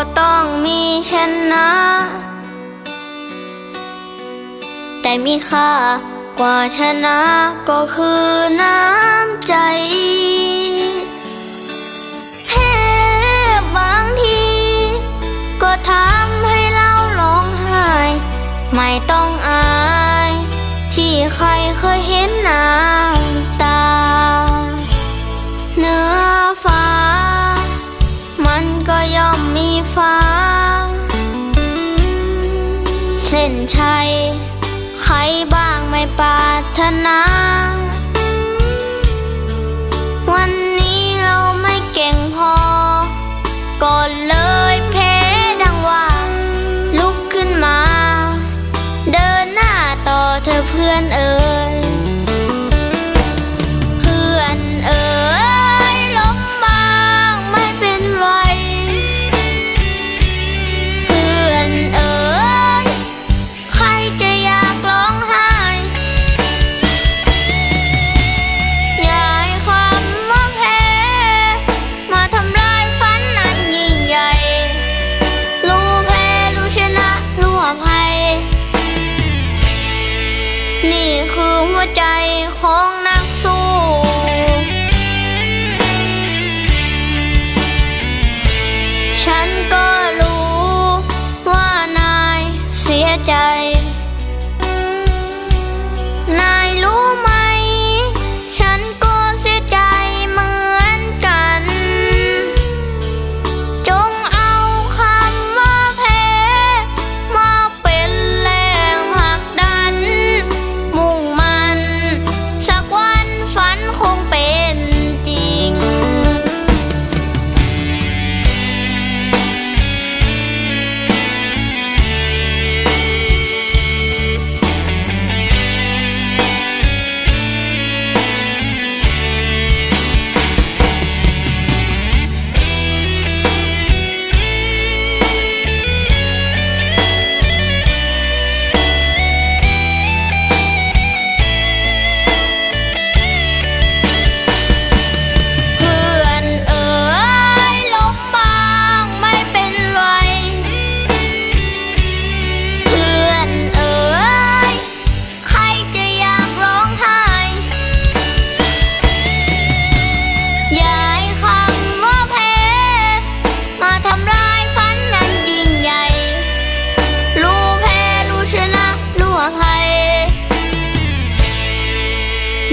็ต้องมีชนนะ แต่มีค่ากว่าชนะก็คือน้ำใจแพ้บางที ก็ทำให้เราร้งไห้ ไม่ต้องอาย ที่ใครเคยเห็นน้ำ ทนา วันนี้เราไม่เก่งพอ ก่อนเลยเพดังว่า ลุกขึ้นมา เดินหน้าต่อเธอเพื่อนเอ๋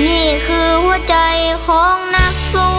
นี่คือหัวใจของนักสู้